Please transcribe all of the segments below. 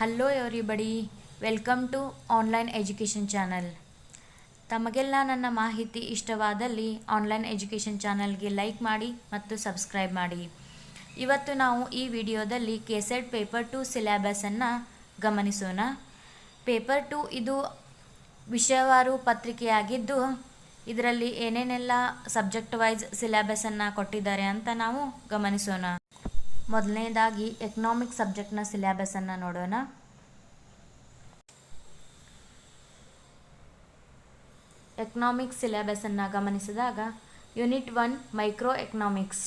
Hello everybody welcome to online education channel ತಮಗೆಲ್ಲ ನನ್ನ ಮಾಹಿತಿ ಇಷ್ಟವಾದಲ್ಲಿ ಆನ್ಲೈನ್ ಎಜುಕೇಷನ್ ಚಾನಲ್ಗೆ ಲೈಕ್ ಮಾಡಿ ಮತ್ತು ಸಬ್ಸ್ಕ್ರೈಬ್ ಮಾಡಿ. ಇವತ್ತು ನಾವು ಈ ವಿಡಿಯೋದಲ್ಲಿ ಕೆಸೆಟ್ ಪೇಪರ್ ಟು ಸಿಲೆಬಸನ್ನು ಗಮನಿಸೋಣ. ಪೇಪರ್ ಟು ಇದು ವಿಷಯವಾರು ಪತ್ರಿಕೆಯಾಗಿದ್ದು, ಇದರಲ್ಲಿ ಏನೇನೆಲ್ಲ ಸಬ್ಜೆಕ್ಟ್ ವೈಸ್ ಸಿಲೆಬಸನ್ನು ಕೊಟ್ಟಿದ್ದಾರೆ ಅಂತ ನಾವು ಗಮನಿಸೋಣ. ಮೊದಲನೇದಾಗಿ ಎಕನಾಮಿಕ್ ಸಬ್ಜೆಕ್ಟ್ನ ಸಿಲೆಬಸನ್ನು ನೋಡೋಣ. ಎಕನಾಮಿಕ್ಸ್ ಸಿಲೆಬಸನ್ನು ಗಮನಿಸಿದಾಗ unit one micro economics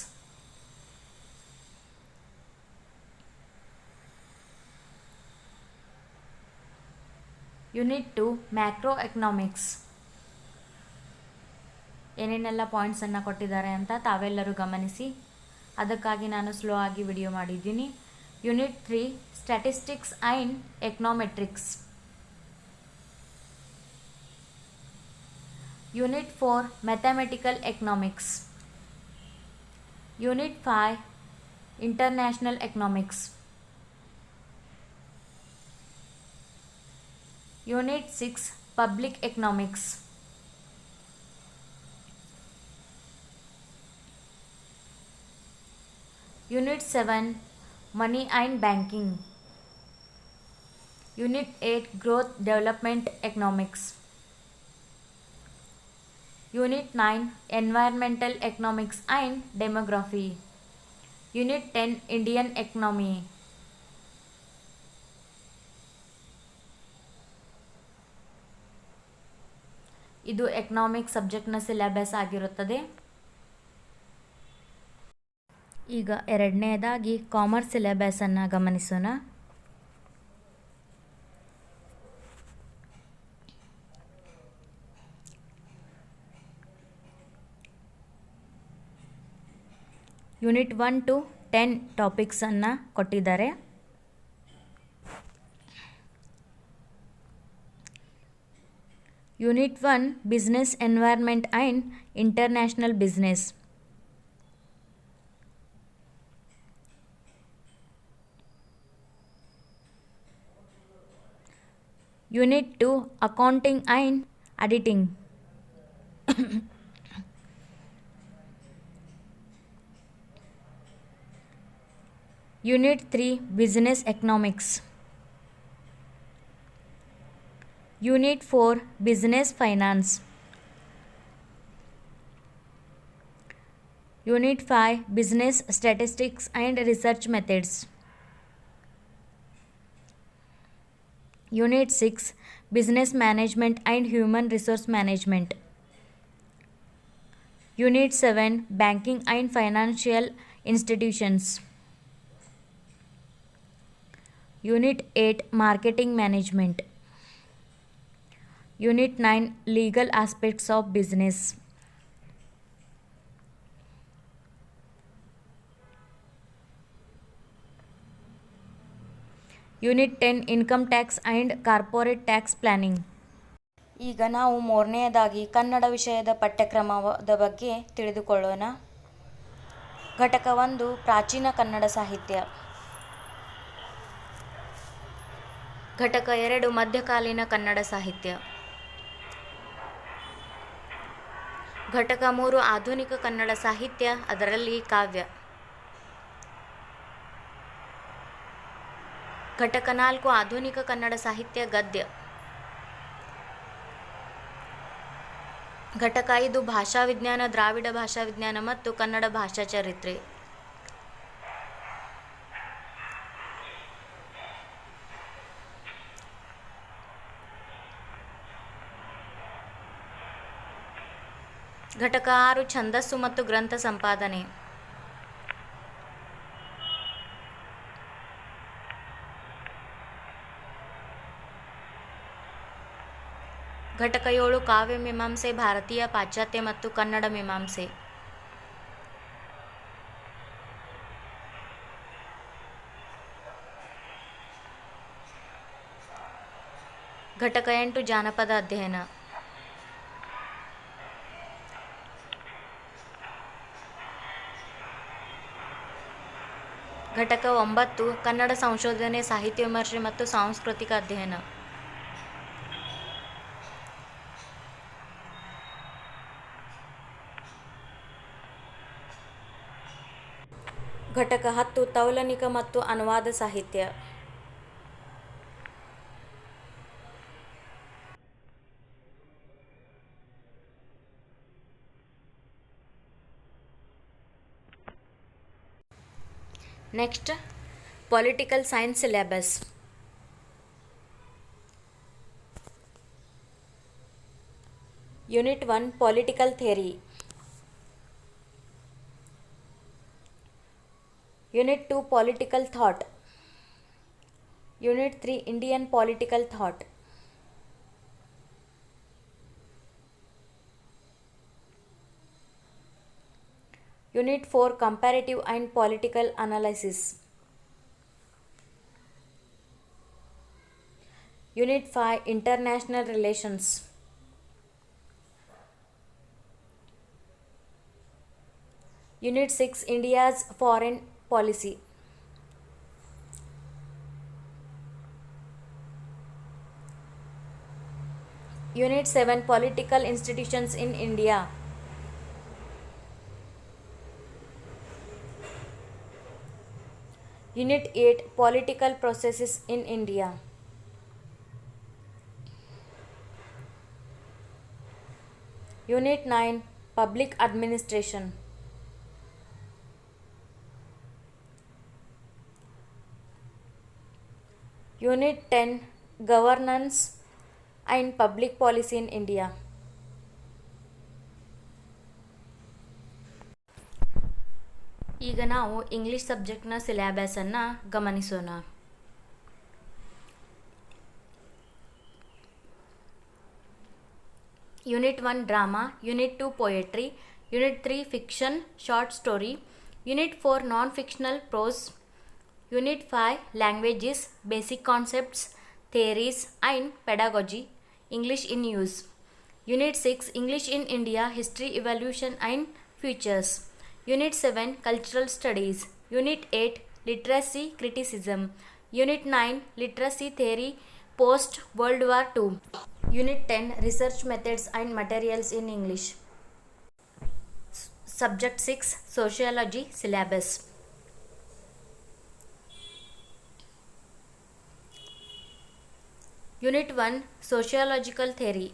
unit two macro economics ಏನೇನೆಲ್ಲ ಪಾಯಿಂಟ್ಸನ್ನು ಕೊಟ್ಟಿದ್ದಾರೆ ಅಂತ ತಾವೆಲ್ಲರೂ ಗಮನಿಸಿ. ಅದಕ್ಕಾಗಿ ನಾನು ಸ್ಲೋ ಆಗಿ ವಿಡಿಯೋ ಮಾಡಿದ್ದೀನಿ. Unit three statistics and econometrics unit four mathematical economics unit five international economics unit six public economics unit seven money and banking unit eight growth development economics unit nine environmental economics and demography unit ten Indian economy ಇದು economic ಸಬ್ಜೆಕ್ಟ್ನ syllabus ಆಗಿರುತ್ತದೆ. ಈಗ ಎರಡನೇದಾಗಿ commerce ಸಿಲೆಬಸನ್ನು ಗಮನಿಸೋಣ. Unit one to ten ಟಾಪಿಕ್ಸನ್ನು ಕೊಟ್ಟಿದ್ದಾರೆ. Unit one business environment and international business. Unit 2 Accounting and Editing. Unit 3 Business Economics. Unit 4 Business Finance. Unit 5 Business Statistics and Research Methods. Unit 6 Business Management and Human Resource Management. Unit 7 Banking and Financial Institutions. Unit 8 Marketing Management. Unit 9 Legal Aspects of Business. Unit ten income tax and corporate tax planning ಈಗ ನಾವು ಮೂರನೆಯದಾಗಿ ಕನ್ನಡ ವಿಷಯದ ಪಠ್ಯಕ್ರಮದ ಬಗ್ಗೆ ತಿಳಿದುಕೊಳ್ಳೋಣ. ಘಟಕ ಒಂದು, ಪ್ರಾಚೀನ ಕನ್ನಡ ಸಾಹಿತ್ಯ. ಘಟಕ ಎರಡು, ಮಧ್ಯಕಾಲೀನ ಕನ್ನಡ ಸಾಹಿತ್ಯ. ಘಟಕ ಮೂರು, ಆಧುನಿಕ ಕನ್ನಡ ಸಾಹಿತ್ಯ, ಅದರಲ್ಲಿ ಕಾವ್ಯ. ಘಟಕ ನಾಲ್ಕು, ಆಧುನಿಕ ಕನ್ನಡ ಸಾಹಿತ್ಯ ಗದ್ಯ. ಘಟಕ ಐದು, ಭಾಷಾ ವಿಜ್ಞಾನ, ದ್ರಾವಿಡ ಭಾಷಾ ವಿಜ್ಞಾನ ಮತ್ತು ಕನ್ನಡ ಭಾಷಾ ಚರಿತ್ರೆ. ಘಟಕ ಆರು, ಛಂದಸ್ಸು ಮತ್ತು ಗ್ರಂಥ ಸಂಪಾದನೆ. ಘಟಕ ಏಳು ಕಾವ್ಯ ಮೀಮಾಂಸೆ, ಭಾರತೀಯ ಪಾಶ್ಚಾತ್ಯ ಮತ್ತು ಕನ್ನಡ ಮೀಮಾಂಸೆ. ಘಟಕ ಎಂಟು ಜಾನಪದ ಅಧ್ಯಯನ. ಘಟಕ ಒಂಬತ್ತು ಕನ್ನಡ ಸಂಶೋಧನೆ, ಸಾಹಿತ್ಯ ವಿಮರ್ಶೆ ಮತ್ತು ಸಾಂಸ್ಕೃತಿಕ ಅಧ್ಯಯನ. ಘಟಕ ಹತ್ತು ತೌಲನಿಕ ಮತ್ತು ಅನುವಾದ ಸಾಹಿತ್ಯ. Next political science syllabus unit one political theory Unit 2 Political Thought, Unit 3 Indian Political Thought. Unit 4 Comparative and Political Analysis. Unit 5 International Relations. Unit 6 India's Foreign policy. Unit 7 Political Institutions in India. Unit 8 Political Processes in India. Unit 9 Public Administration. Unit ten governance and public policy in India ಈಗ ನಾವು English ಸಬ್ಜೆಕ್ಟ್ನ ಸಿಲೆಬಸನ್ನು ಗಮನಿಸೋಣ. Unit one drama unit two poetry unit three fiction short story unit four non fictional prose Unit 5 Languages, Basic Concepts, Theories and Pedagogy, English in Use. Unit 6 English in India, History, Evolution and Futures. Unit 7 Cultural Studies. Unit 8 Literacy Criticism. Unit 9 Literacy Theory post World War II. Unit 10 Research Methods and Materials in English. S Subject 6 Sociology Syllabus. Unit 1 Sociological Theory.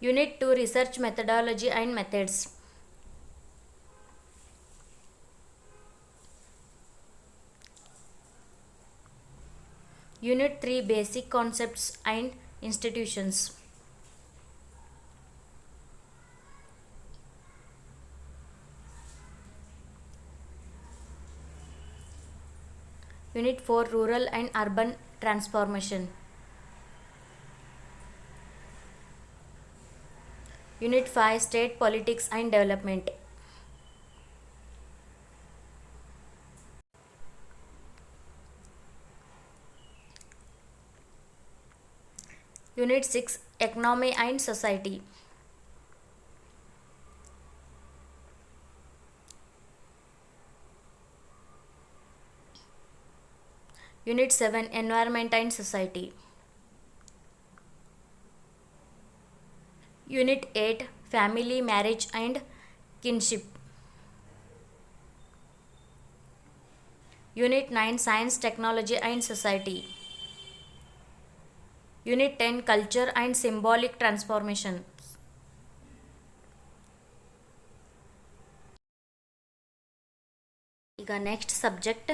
Unit 2 Research Methodology and Methods. Unit 3 Basic Concepts and Institutions. Unit 4 Rural and Urban Transformation. Unit 5 State Politics and Development. Unit 6 Economy and Society. Unit 7 Environment and Society. Unit 8 Family, Marriage and Kinship. Unit 9 Science, Technology and Society. Unit 10 Culture and Symbolic Transformation. ಈಗ next subject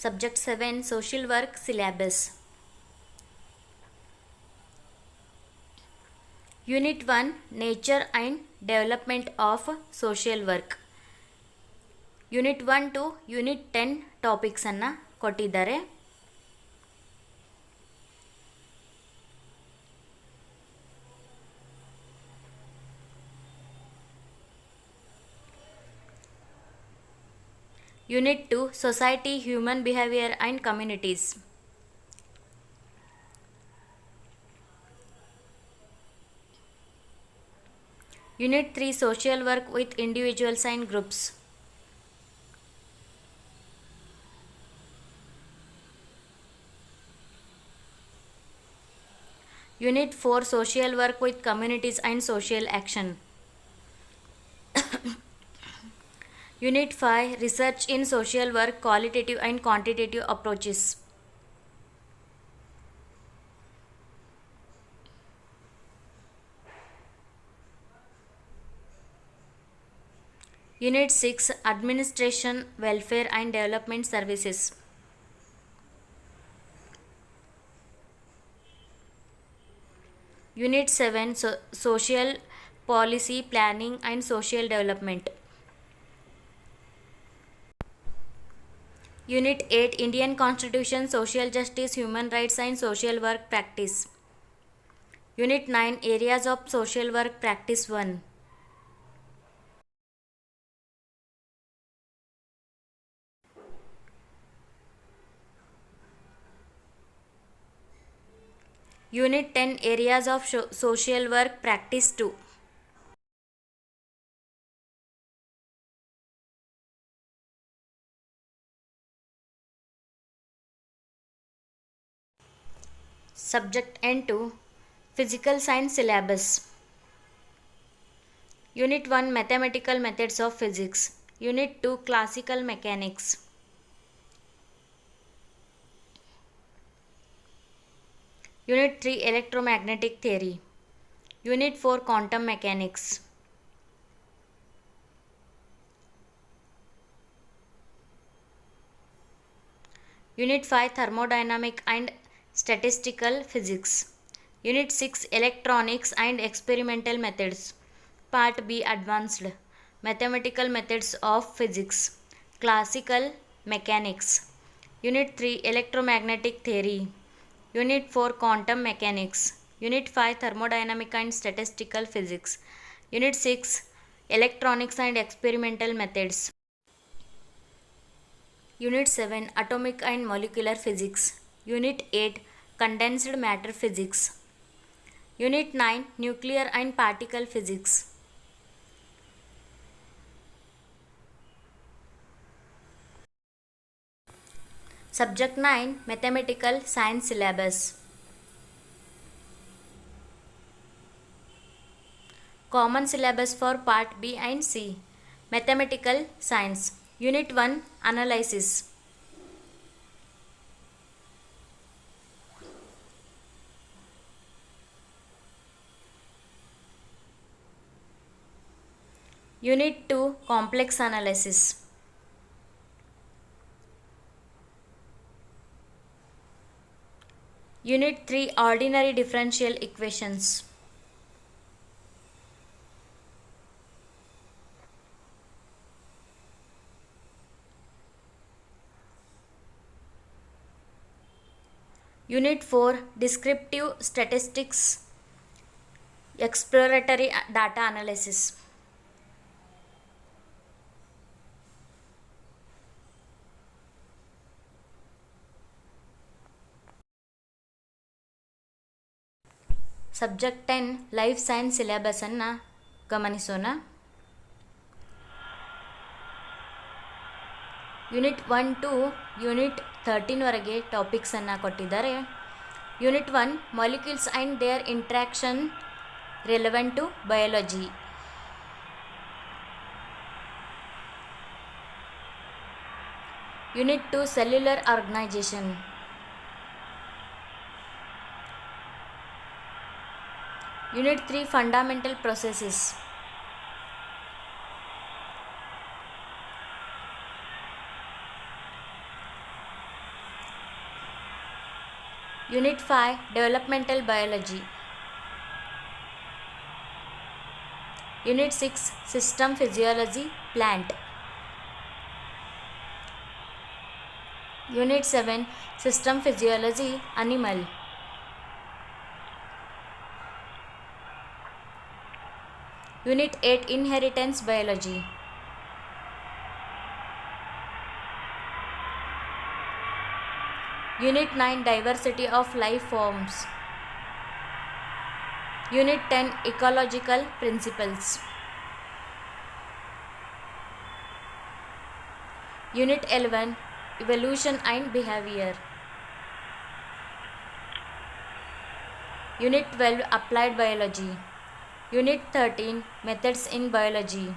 subject seven social work syllabus unit one nature and development of social work unit one two unit ten ಟಾಪಿಕ್ಸನ್ನು ಕೊಟ್ಟಿದ್ದಾರೆ Unit 2 Society, Human Behavior and Communities. Unit 3 Social Work with Individuals and Groups. Unit 4 Social Work with Communities and Social Action. Unit 5 Research in Social Work Qualitative and Quantitative Approaches. Unit 6 Administration, Welfare and Development Services. Unit 7 so- Social Policy, Planning and Social Development. Unit eight Indian constitution social justice human rights and social work practice. Unit nine areas of social work practice one. Unit ten areas of social work practice two. Subject N2 Physical Science Syllabus. Unit 1 Mathematical Methods of Physics. Unit 2 Classical Mechanics. Unit 3 Electromagnetic Theory. Unit 4 Quantum Mechanics. Unit 5 Thermodynamic and Statistical Physics. Unit 6 Electronics and Experimental Methods. Part B Advanced Mathematical Methods of Physics. Classical Mechanics. Unit 3 Electromagnetic Theory. Unit 4 Quantum Mechanics. Unit 5 Thermodynamic and Statistical Physics. Unit 6 Electronics and Experimental Methods. Unit 7 Atomic and Molecular Physics. Unit 8 Condensed Matter Physics. Unit 9 Nuclear and Particle Physics. Subject 9 Mathematical Science Syllabus. Common syllabus for Part B and C. Mathematical Science. Unit 1 Analysis. Unit 2 Complex Analysis. Unit 3 Ordinary Differential Equations. Unit 4 Descriptive Statistics Exploratory Data Analysis. Subject ten life science ಸಿಲೆಬಸನ್ನು ಗಮನಿಸೋಣ. Unit one to unit topics ಟಾಪಿಕ್ಸನ್ನು ಕೊಟ್ಟಿದ್ದಾರೆ. Unit one molecules and their interaction relevant to biology unit two cellular organization Unit 3 Fundamental Processes. Unit 5 Developmental Biology. Unit 6 System Physiology Plant. Unit 7 System Physiology Animal. Unit 8 Inheritance Biology. Unit 9 Diversity of Life Forms. Unit 10 Ecological Principles. Unit 11 Evolution and Behavior. Unit 12 Applied Biology. Unit 13 Methods in Biology.